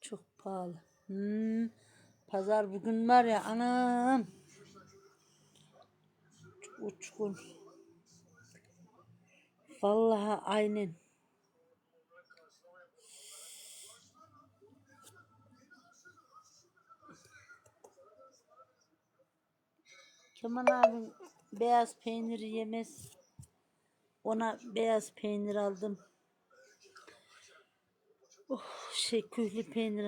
Çok pahalı. Hmm. Pazar bugün var ya anam. Uçkun. Vallahi aynen. Kemal abim beyaz peyniri yemez. Ona beyaz peynir aldım. Oh, şey kühlü peynir.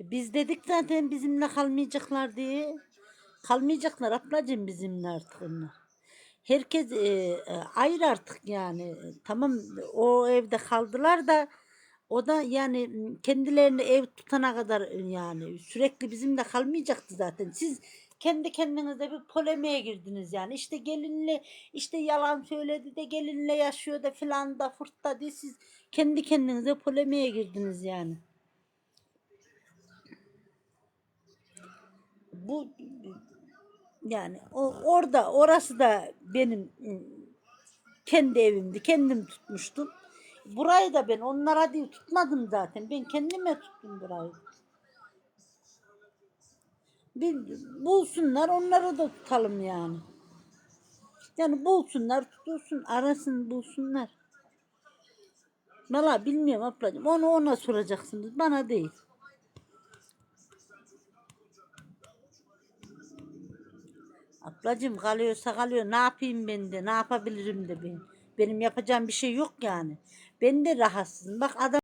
E, Biz dedik zaten bizimle kalmayacaklar diye. Kalmayacaklar ablacığım bizimle artık onlar. Herkes e, e, ayrı artık yani. Tamam o evde kaldılar da o da yani kendilerini ev tutana kadar e, yani sürekli bizimle kalmayacaktı zaten. Siz kendi kendinize bir polemiğe girdiniz yani. İşte gelinle işte yalan söyledi de gelinle yaşıyor da filan da fırt da diye siz kendi kendinize polemiğe girdiniz yani. Bu yani o orada orası da benim kendi evimdi. Kendim tutmuştum. Burayı da ben onlara değil tutmadım zaten. Ben kendime tuttum burayı. Bir bulsunlar onları da tutalım yani. Yani bulsunlar tutulsun arasın bulsunlar. Valla bilmiyorum ablacığım. Onu ona soracaksınız. Bana değil. Ablacığım kalıyorsa kalıyor. Ne yapayım ben de? Ne yapabilirim de ben? Benim yapacağım bir şey yok yani. Ben de rahatsızım. Bak adam